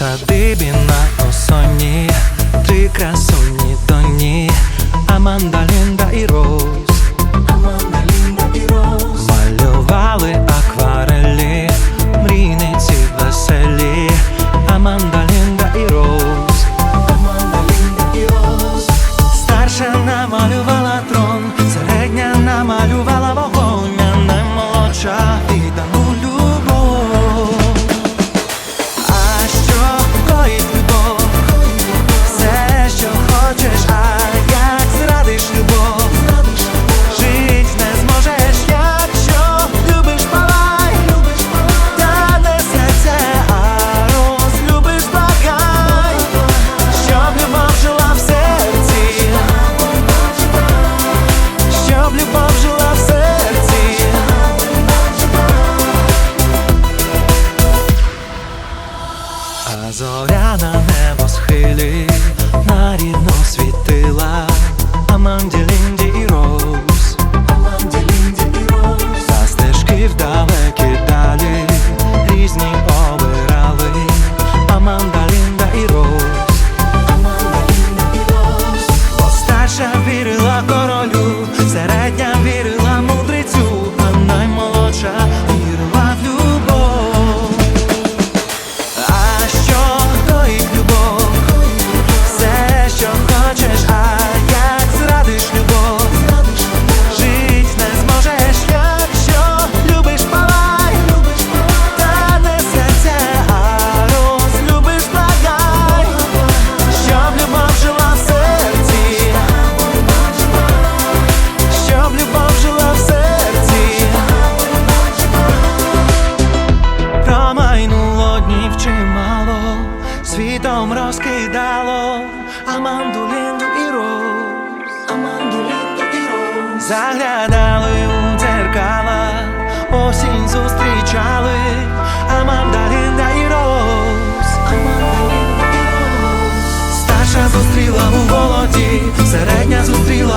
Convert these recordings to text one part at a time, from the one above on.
садибі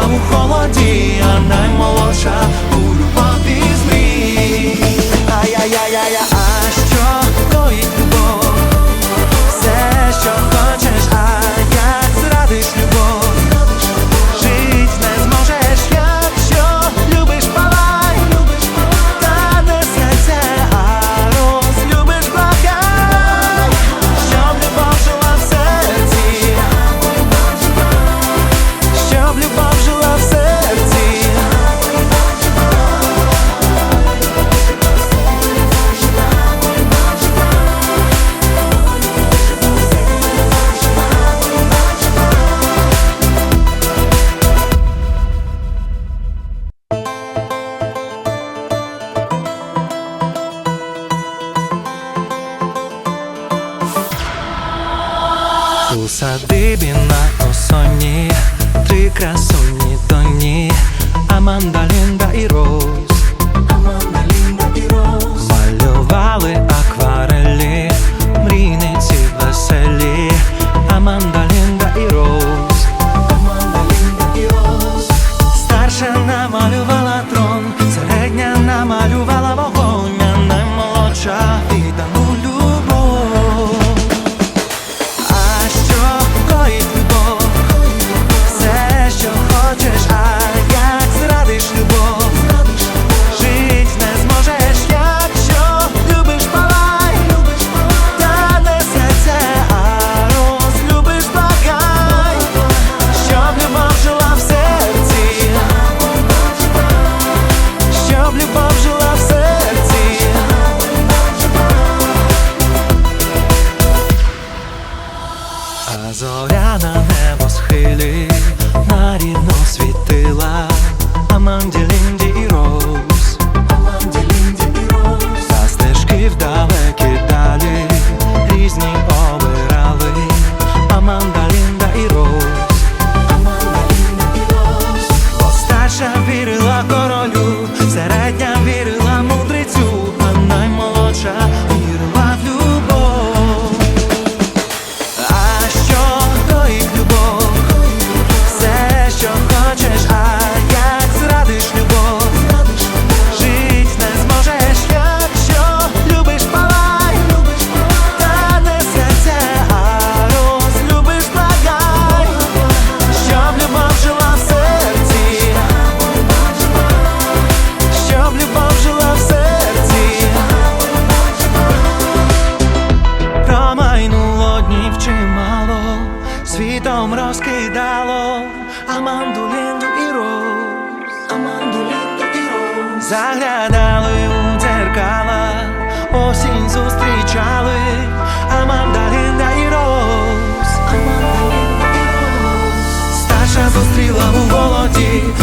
у холоді, а наймолодша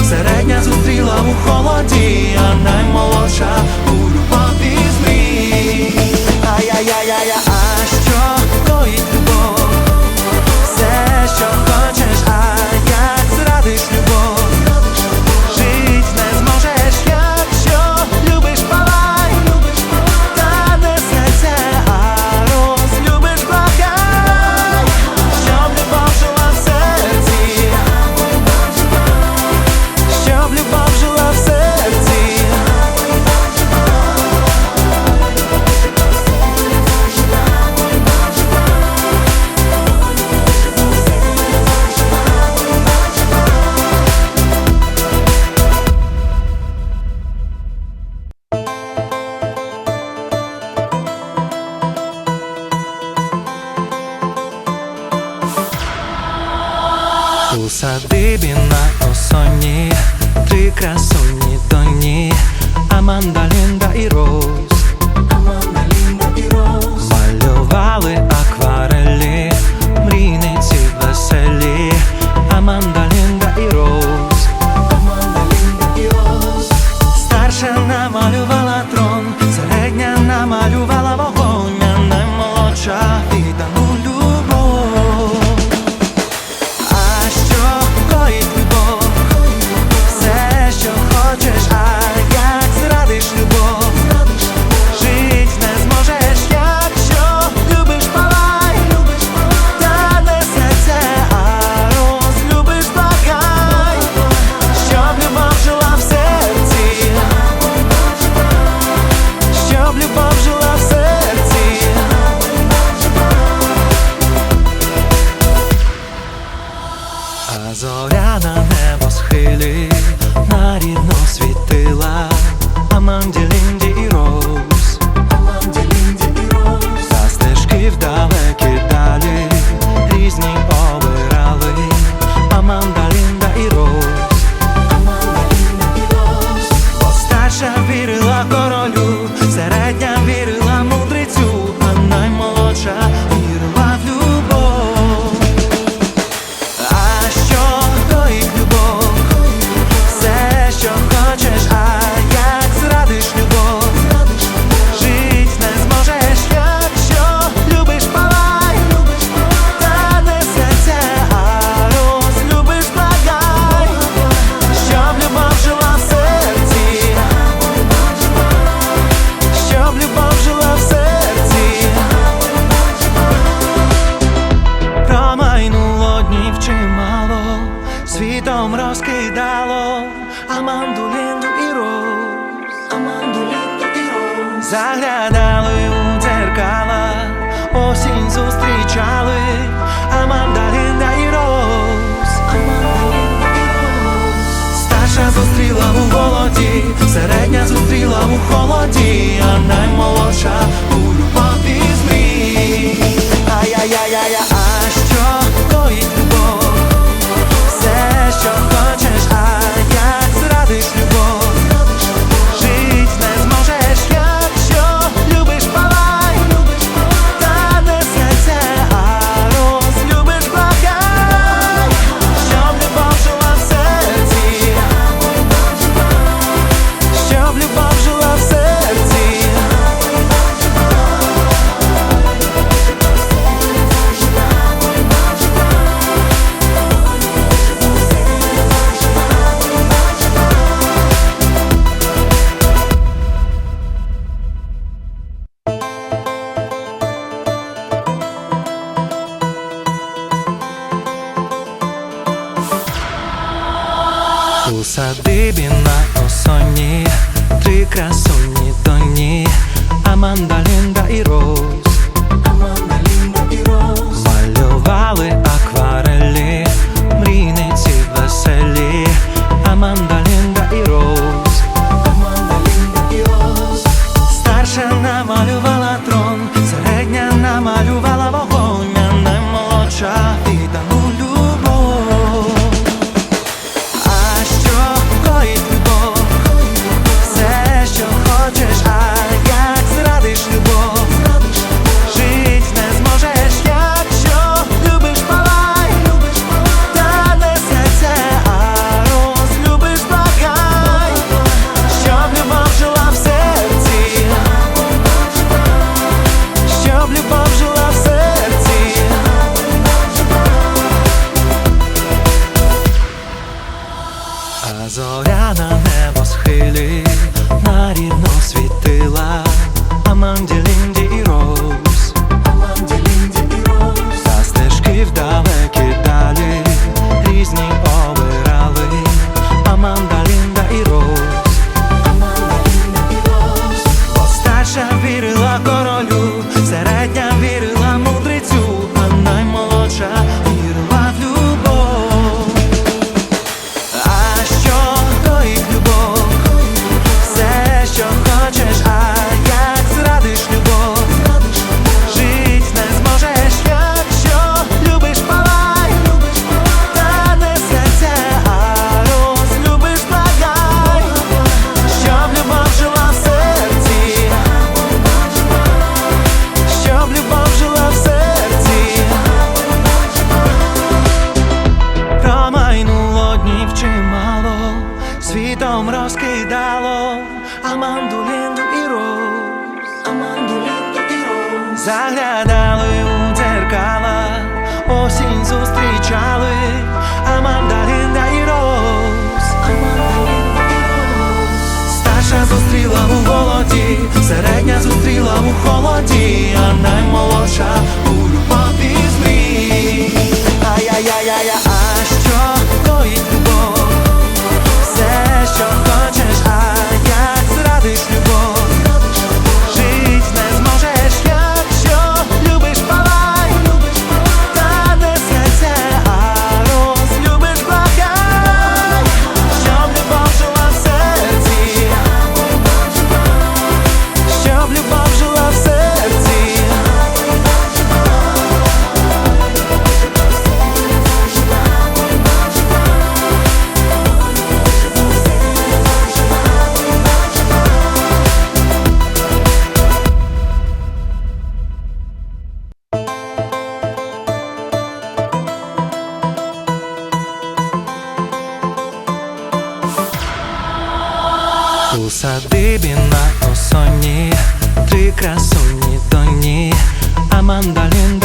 середня зустріла у холоді, а наймолодша. У садибі на осоні, три красуні доні, Аманда Лінда і Роуз Аманда Лінда і Роуз малювали. зоря на небо схилі, на рідно світила, Аманді, Лінді і Роу світом розкидало Аманду, і роз, Аманду, і роз. Заглядали у дзеркала, осінь зустрічали, Аманда, Лінда і роз, Аманда, і роз. Старша зустріла у голоді, середня зустріла у холоді, а наймолодша у любові змій. Ай-яй-яй-яй-яй. красуни Тони, а мандалин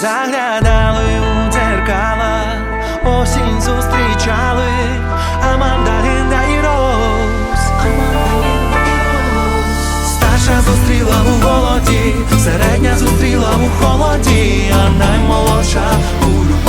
заглядали у дзеркала, осінь зустрічали, а мандарина і роз, старша зустріла у голоді, середня зустріла у холоді, а наймолодша у любові